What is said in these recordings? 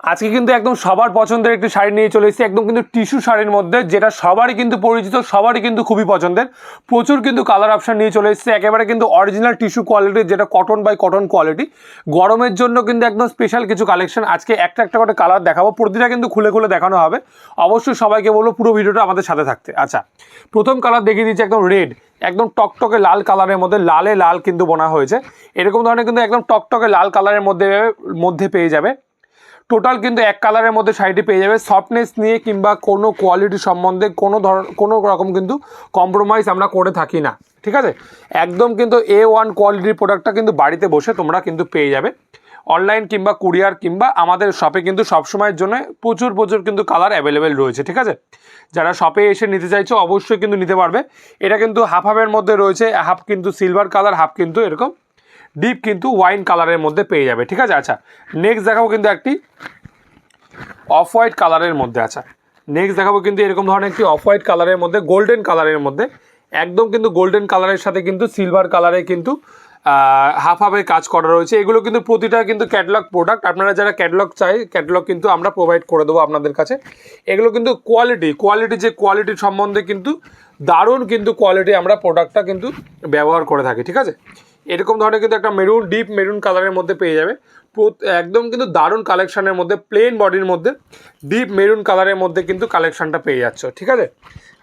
আজকে কিন্তু একদম সবার পছন্দের একটি শাড়ি নিয়ে চলে এসেছি। একদম কিন্তু টিস্যু শাড়ির মধ্যে, যেটা সবারই কিন্তু পরিচিত, সবারই কিন্তু খুবই পছন্দের। প্রচুর কিন্তু কালার অপশন নিয়ে চলে এসেছে। একেবারে কিন্তু অরিজিনাল টিস্যু কোয়ালিটির যেটা কটন বাই কটন কোয়ালিটি গরমের জন্য কিন্তু একদম স্পেশাল কিছু কালেকশন আজকে একটা একটা করে কালার দেখাবো। প্রতিটা কিন্তু খুলে খুলে দেখানো হবে। অবশ্যই সবাইকে বলব পুরো ভিডিওটা আমাদের সাথে থাকতে। আচ্ছা প্রথম কালার দেখিয়ে দিচ্ছি একদম রেড একদম টকটকে লাল কালারের মধ্যে, লালে লাল কিন্তু বোনা হয়েছে। এরকম ধরনের কিন্তু একদম টকটকে লাল কালারের মধ্যে মধ্যে পেয়ে যাবে। টোটাল কিন্তু এক কালারের মধ্যে শাড়িটি পেয়ে যাবে। সফটনেস নিয়ে কিংবা কোনো কোয়ালিটি সম্বন্ধে কোনো ধর, কোনো রকম কিন্তু কম্প্রোমাইজ আমরা করে থাকি না। ঠিক আছে? একদম কিন্তু এ ওয়ান কোয়ালিটির প্রোডাক্টটা কিন্তু বাড়িতে বসে তোমরা কিন্তু পেয়ে যাবে। অনলাইন কিংবা কুরিয়ার কিংবা আমাদের শপে কিন্তু সবসময়ের জন্য প্রচুর প্রচুর কিন্তু কালার অ্যাভেলেবেল রয়েছে। ঠিক আছে? যারা শপে এসে নিতে চাইছো, অবশ্যই কিন্তু নিতে পারবে। এটা কিন্তু হাফ হাফের মধ্যে রয়েছে। হাফ কিন্তু সিলভার কালার হাফ কিন্তু এরকম ডিপ কিন্তু ওয়াইন কালারের মধ্যে পেয়ে যাবে, ঠিক আছে? আচ্ছা নেক্সট দেখাবো কিন্তু একটি অফ হোয়াইট কালারের মধ্যে আচ্ছা। নেক্সট দেখাবো কিন্তু এরকম ধরনের একটি অফ হোয়াইট কালারের মধ্যে গোল্ডেন কালারের মধ্যে। একদম কিন্তু গোল্ডেন কালারের সাথে কিন্তু সিলভার কালারে কিন্তু হাফ হাফের কাজ করা রয়েছে। এগুলো কিন্তু প্রতিটা কিন্তু ক্যাটলগ প্রোডাক্ট আপনারা যারা ক্যাটলগ চাই ক্যাটলগ কিন্তু আমরা প্রোভাইড করে দেবো আপনাদের কাছে। এগুলো কিন্তু কোয়ালিটি কোয়ালিটি যে কোয়ালিটির সম্বন্ধে কিন্তু দারুণ কিন্তু কোয়ালিটি আমরা প্রোডাক্টটা কিন্তু ব্যবহার করে থাকি, ঠিক আছে? এরকম ধরনের কিন্তু একটা মেরুন ডিপ মেরুন কালারের মধ্যে পেয়ে যাবে। একদম কিন্তু দারুণ কালেকশানের মধ্যে প্লেন বডির মধ্যে ডিপ মেরুন কালারের মধ্যে কিন্তু কালেকশানটা পেয়ে যাচ্ছ, ঠিক আছে?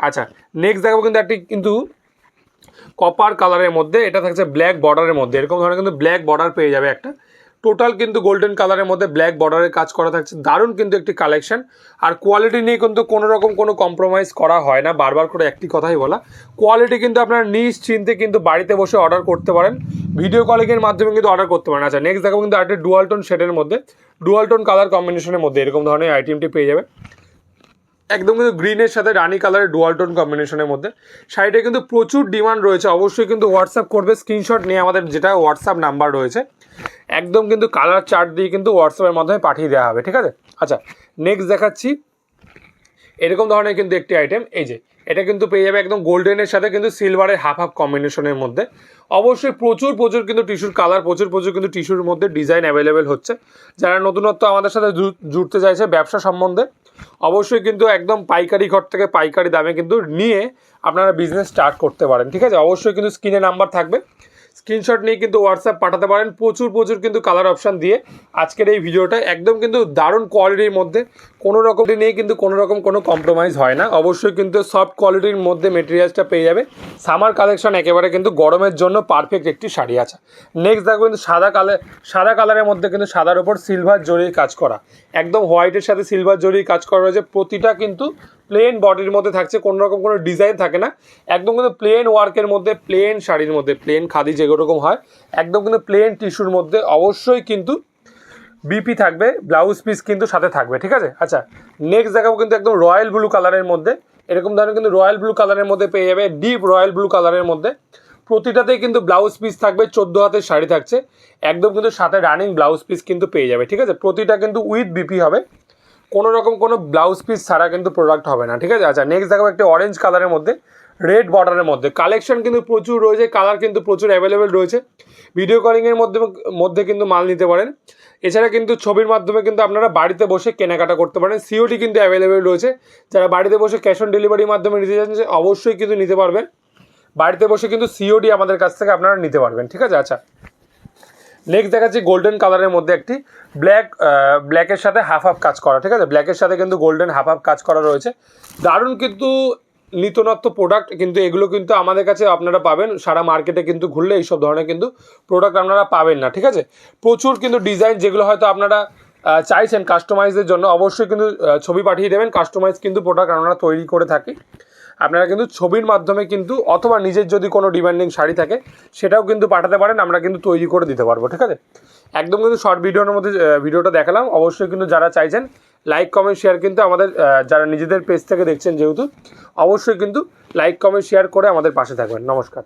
আচ্ছা নেক্সট দেখাবো কিন্তু একটি কিন্তু কপার কালারের মধ্যে, এটা থাকছে ব্ল্যাক বর্ডারের মধ্যে। এরকম ধরনের কিন্তু ব্ল্যাক বর্ডার পেয়ে যাবে একটা। টোটাল কিন্তু গোল্ডেন কালারের মধ্যে ব্ল্যাক বর্ডারের কাজ করা থাকছে। দারুণ কিন্তু একটি কালেকশন আর কোয়ালিটি নিয়ে কিন্তু কোনো রকম কোনো কম্প্রোমাইজ করা হয় না। বারবার করে একটি কথাই বলা। কোয়ালিটি কিন্তু আপনারা নিশ্চিন্তে কিন্তু বাড়িতে বসে অর্ডার করতে পারেন। ভিডিও কলিংয়ের মাধ্যমে কিন্তু অর্ডার করতে পারেন। আচ্ছা নেক্সট দেখাবো কিন্তু আরেকটি ডুয়াল টোন শেডের মধ্যে। ডুয়াল টোন কালার কম্বিনেশনের মধ্যে এরকম ধরনের আইটেমটি পেয়ে যাবে। একদম কিন্তু গ্রিনের সাথে রানি কালারের ডুয়াল টোন কম্বিনেশনের মধ্যে। শাড়িটা কিন্তু প্রচুর ডিমান্ড রয়েছে। অবশ্যই কিন্তু হোয়াটসঅ্যাপ করবে। স্ক্রিনশট নিয়ে আমাদের যেটা হোয়াটসঅ্যাপ নাম্বার রয়েছে। একদম কিন্তু কালার চার্ট দিয়ে কিন্তু হোয়াটসঅ্যাপের মাধ্যমে পাঠিয়ে দেওয়া হবে, ঠিক আছে? আচ্ছা নেক্সট দেখাচ্ছি। এরকম ধরনের কিন্তু একটি আইটেম এই যে, এটা কিন্তু পেয়ে যাবে একদম গোল্ডেনের সাথে কিন্তু সিলভারের হাফ হাফ কম্বিনেশনের মধ্যে। অবশ্যই প্রচুর প্রচুর কিন্তু টিস্যুর কালার প্রচুর প্রচুর কিন্তু টিস্যুর মধ্যে ডিজাইন অ্যাভেলেবেল হচ্ছে। যারা নতুনত্ব আমাদের সাথে জুড়তে চাইছে ব্যবসা সম্বন্ধে, অবশ্যই কিন্তু একদম পাইকারি ঘর থেকে পাইকারি দামে কিন্তু নিয়ে আপনারা বিজনেস স্টার্ট করতে পারেন, ঠিক আছে? অবশ্যই কিন্তু স্ক্রিনে নাম্বার থাকবে। স্ক্রিনশট নিয়ে কিন্তু হোয়াটসঅ্যাপ পাঠাতে পারেন। প্রচুর প্রচুর কিন্তু কালার অপশান দিয়ে আজকের এই ভিডিওটা একদম কিন্তু দারুণ কোয়ালিটির মধ্যে কোনো রকম নিয়ে কিন্তু কোনো রকম কোনো কম্প্রোমাইজ হয় না। অবশ্যই কিন্তু সফট কোয়ালিটির মধ্যে মেটেরিয়ালসটা পেয়ে যাবে। সামার কালেকশন একেবারে কিন্তু গরমের জন্য পারফেক্ট একটি শাড়ি আছে। নেক্সট দেখো কিন্তু সাদা কালার সাদা কালারের মধ্যে কিন্তু সাদার উপর সিলভার জরির কাজ করা। একদম হোয়াইটের সাথে সিলভার জরির কাজ করা রয়েছে। প্রতিটা কিন্তু প্লেন বডির মধ্যে থাকছে, কোনো রকম কোনো ডিজাইন থাকে না। একদম কিন্তু প্লেন ওয়ার্কের মধ্যে প্লেন শাড়ির মধ্যে প্লেন খাদি যেরকম হয়, একদম কিন্তু প্লেন টিস্যুর মধ্যে অবশ্যই কিন্তু বিপি থাকবে ব্লাউজ পিস কিন্তু সাথে থাকবে, ঠিক আছে? আচ্ছা নেক্সট দেখাবো কিন্তু একদম রয়্যাল ব্লু কালারের মধ্যে। এরকম ধরনের কিন্তু রয়্যাল ব্লু কালারের মধ্যে পেয়ে যাবে ডিপ রয়্যাল ব্লু কালারের মধ্যে। প্রতিটাতেই কিন্তু ব্লাউজ পিস থাকবে, চোদ্দ হাতের শাড়ি থাকছে। একদম কিন্তু সাথে রানিং ব্লাউজ পিস কিন্তু পেয়ে যাবে, ঠিক আছে? প্রতিটা কিন্তু উইথ বিপি হবে। কোনো রকম কোনো ব্লাউজ পিস ছাড়া কিন্তু প্রোডাক্ট হবে না, ঠিক আছে? আচ্ছা নেক্সট দেখাবো একটা অরেঞ্জ কালারের মধ্যে রেড বর্ডারের মধ্যে। কালেকশন কিন্তু প্রচুর রয়েছে কালার কিন্তু প্রচুর অ্যাভেলেবেল রয়েছে। ভিডিও কলিংয়ের মধ্যে মধ্যে কিন্তু মাল নিতে পারেন। এছাড়া কিন্তু ছবির মাধ্যমে কিন্তু আপনারা বাড়িতে বসে কেনাকাটা করতে পারেন। সিওটি কিন্তু অ্যাভেলেবেল রয়েছে। যারা বাড়িতে বসে ক্যাশ অন ডেলিভারির মাধ্যমে নিতে চাচ্ছেন অবশ্যই কিন্তু নিতে পারবেন। বাড়িতে বসে কিন্তু সিওডি আমাদের কাছ থেকে আপনারা নিতে পারবেন, ঠিক আছে? আচ্ছা নেক্সট দেখাচ্ছি গোল্ডেন কালারের মধ্যে একটি ব্ল্যাক ব্ল্যাকের সাথে হাফ হাফ কাজ করা, ঠিক আছে? ব্ল্যাকের সাথে কিন্তু গোল্ডেন হাফ হাফ কাজ করা রয়েছে। দারুণ কিন্তু নিত্যনত্ব প্রোডাক্ট কিন্তু এগুলো কিন্তু আমাদের কাছে আপনারা পাবেন। সারা মার্কেটে কিন্তু ঘুরলে এইসব ধরনের কিন্তু প্রোডাক্ট আপনারা পাবেন না, ঠিক আছে? প্রচুর কিন্তু ডিজাইন যেগুলো হয়তো আপনারা চাইছেন কাস্টমাইজের জন্য, অবশ্যই কিন্তু ছবি পাঠিয়ে দেবেন। কাস্টমাইজ কিন্তু প্রোডাক্ট আমরা তৈরি করে থাকি। আপনারা কিন্তু ছবির মাধ্যমে কিন্তু অথবা নিজের যদি কোনো ডিমান্ডিং শাড়ি থাকে, সেটাও কিন্তু পাঠাতে পারেন, আমরা কিন্তু তৈরি করে দিতে পারব, ঠিক আছে? একদম কিন্তু শর্ট ভিডিওর মধ্যে ভিডিওটা দেখালাম, অবশ্যই কিন্তু যারা চাইছেন লাইক কমেন্ট শেয়ার কিন্তু আমাদের যারা নিজেদের পেজ থেকে দেখছেন যেহেতু, অবশ্যই কিন্তু লাইক কমেন্ট শেয়ার করে আমাদের পাশে থাকবেন। নমস্কার।